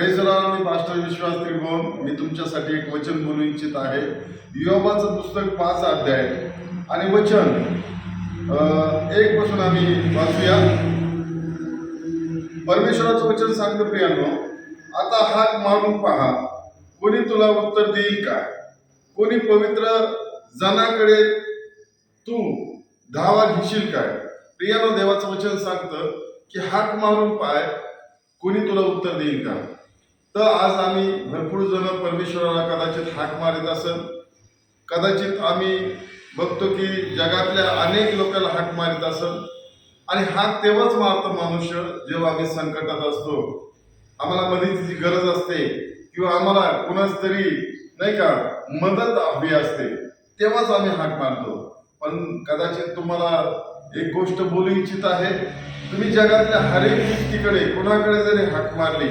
राष्ट्रविश्वास त्रिभुवन मी तुमच्यासाठी एक वचन बोलू इच्छित आहे. योबाचं पुस्तक पाच अध्याय आणि वचन. एक पासून आम्ही वाचूया. परमेश्वराचं वचन सांगतं प्रियानो आता हाक मारून पहा. कोणी तुला उत्तर देईल काय कोणी पवित्र जनाकडे तू धावा घेशील काय? प्रियानो देवाचं वचन सांगतं की हाक मारून पाय. कोणी तुला उत्तर देईल का? तर आज आम्ही भरपूर जण परमेश्वराला कदाचित हाक मारित असेल कदाचित आम्ही बघतो की जगातल्या अनेक लोकांना हाक मारित असेल आणि हाक तेव्हाच मारतो मनुष्य जेव्हा आम्ही संकटात असतो. आम्हाला मदतीची गरज असते किंवा आम्हाला कुणाच तरी नाही का मदत हवी असते तेव्हाच आम्ही हाक मारतो. पण कदाचित तुम्हाला एक गोष्ट बोलू इच्छित आहे. तुम्ही जगातल्या हरेक व्यक्तीकडे कुणाकडे जरी हाक मारली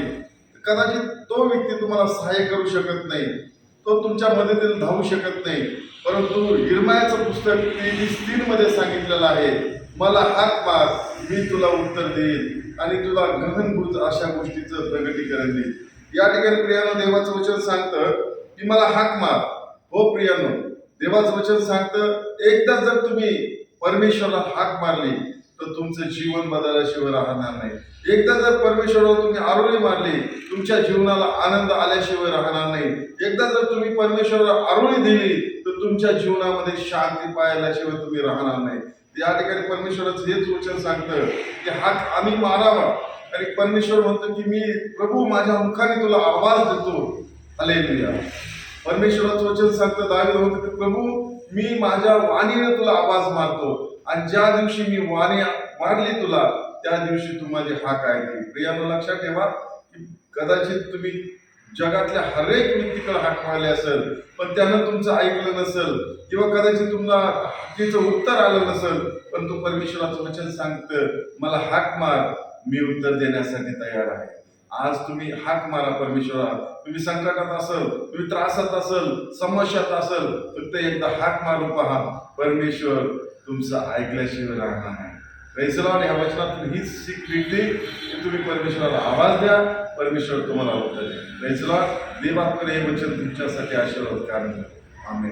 कदाचित तो व्यक्ती तुम्हाला सहाय्य करू शकत नाही. तो तुमच्या मदतीने धावू शकत नाही. परंतु हिरमायाचं पुस्तक तेवीस तीन मध्ये सांगितलेलं आहे मला हाक मार मी तुला उत्तर देईन आणि तुला गहनभूत अशा गोष्टीचं प्रगतीकरण देईल या ठिकाणी प्रियानो देवाचं वचन सांगतं की मला हाक मार. हो प्रियानो देवाचं वचन सांगतं एकदा जर तुम्ही परमेश्वरला हाक मारली तर तुमचं जीवन बदलल्याशिवाय राहणार नाही. एकदा जर परमेश्वरावर तुम्ही आरोळी मारली तुमच्या जीवनाला आनंद आल्याशिवाय राहणार नाही. एकदा जर तुम्ही परमेश्वरावर आरोळी दिली तर तुमच्या जीवनामध्ये शांती पाहिल्याशिवाय तुम्ही राहणार नाही. या ठिकाणी परमेश्वराचं हेच वचन सांगतं की हात आम्ही मारावा. आणि परमेश्वर म्हणतो की मी प्रभू माझ्या मुखाने तुला आवाज देतो. हालेलुया. परमेश्वराचं वचन सांगतं दावीद म्हणतो की प्रभू मी माझ्या वाणीने तुला आवाज मारतो. आणि ज्या दिवशी मी वाणी मारली तुला त्या दिवशी तू माझे हाक ऐकली प्रिया लक्षात ठेवा की कदाचित तुम्ही जगातल्या हरेक व्यक्तीकडे हाक मारले असेल पण त्यानं तुमचं ऐकलं नसेल किंवा कदाचित तुम्हाला हाकीचं उत्तर आलं नसेल पण तो परमेश्वराचं वचन सांगतं मला हाक मार मी उत्तर देण्यासाठी तयार आहे. आज तुम्ही हाक मारा परमेश्वरा. तुम्ही संकटात असल तुम्ही त्रासात असल समस्यात असल फक्त एकदा हाक मारून पहा. परमेश्वर तुमचं ऐकल्याशिवाय राहणार नाही. रैसलान या वचनातून हीच सीख मिळते की तुम्ही परमेश्वराला आवाज द्या परमेश्वर तुम्हाला उत्तर द्या रैसला देवाकडे हे वचन तुमच्यासाठी आशीर्वाद कारण आम्ही